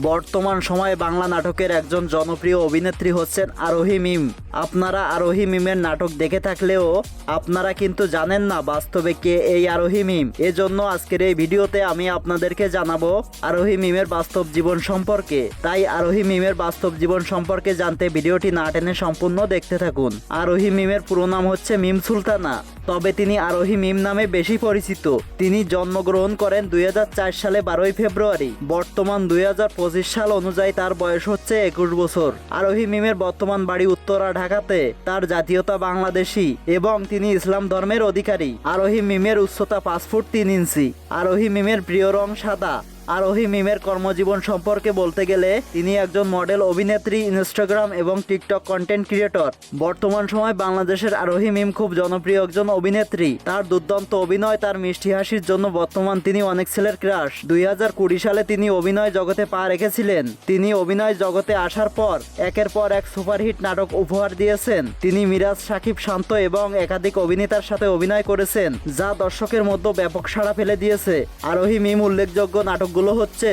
বর্তমান সময়ে বাংলা নাটকের একজন জনপ্রিয় অভিনেত্রী হচ্ছেন আরোহী মিম। আপনারা আরোহী মিমের নাটক দেখে থাকলেও আপনারা কিন্তু জানেন না বাস্তবে কে এই আরোহী মিম। এজন্য আজকের এই ভিডিওতে আমি আপনাদেরকে জানাব আরোহী মিমের বাস্তব জীবন সম্পর্কে। তাই আরোহী মিমের বাস্তব জীবন সম্পর্কে জানতে ভিডিওটি না টেনে সম্পূর্ণ দেখতে থাকুন। আরোহী মিমের পুরো নাম হচ্ছে মিম সুলতানা। তবে তিনি আরোহী মিম নামে বেশি পরিচিত। তিনি জন্মগ্রহণ করেন দুই হাজার চার সালে বারোই ফেব্রুয়ারি। বর্তমান দুই হাজার পঁচিশ সাল অনুযায়ী তার বয়স হচ্ছে একুশ বছর। আরোহী মিমের বর্তমান বাড়ি উত্তরা, ঢাকাতে। তার জাতীয়তা বাংলাদেশি এবং তিনি ইসলাম ধর্মের অধিকারী। আরোহী মিমের উচ্চতা পাঁচ ফুট তিন ইঞ্চি। আরোহী মিমের প্রিয় রং সাদা। আরোহী মিমের কর্মজীবন সম্পর্কে বলতে গেলে, তিনি একজন মডেল, অভিনেত্রী, ইনস্টাগ্রাম এবং টিকটক কন্টেন্ট ক্রিয়েটর বর্তমান সময় বাংলাদেশের আরোহী মিম খুব জনপ্রিয় একজন অভিনেত্রী। তার দুর্দান্ত অভিনয়, তার মিষ্টি হাসির জন্য বর্তমান তিনি অনেক ছেলের ক্রাশ দুই হাজার কুড়ি সালে তিনি অভিনয় জগতে পা রেখেছিলেন। তিনি অভিনয় জগতে আসার পর একের পর এক সুপারহিট নাটক উপহার দিয়েছেন। তিনি মিরাজ, সাকিব শান্ত এবং একাধিক অভিনেতার সাথে অভিনয় করেছেন, যা দর্শকের মধ্যে ব্যাপক সাড়া ফেলে দিয়েছে। আরোহী মিম উল্লেখযোগ্য নাটকগুলো হচ্ছে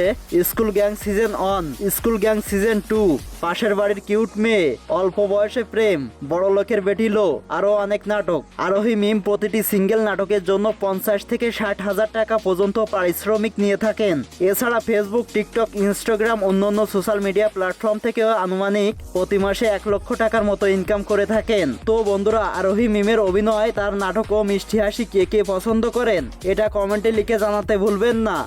school gang season one, school gang season two, পাশের বাড়ির কিউট মেয়ে, অল্প বয়সে প্রেম, বড় লোকের বেটিলো আরও অনেক নাটক। আরোহী মিম প্রতিটি সিঙ্গেল নাটকের জন্য পঞ্চাশ থেকে ষাট হাজার টাকা পর্যন্ত পারিশ্রমিক নিয়ে থাকেন। এছাড়া ফেসবুক, টিকটক, ইনস্টাগ্রাম অন্যান্য সোশ্যাল মিডিয়া প্ল্যাটফর্ম থেকেও আনুমানিক প্রতি মাসে এক লক্ষ টাকার মতো ইনকাম করে থাকেন। তো বন্ধুরা, আরোহী মিমের অভিনয়, তার নাটক ও মিষ্টি হাসি কে কে পছন্দ করেন? এটা কমেন্টে লিখে জানাতে ভুলবেন না।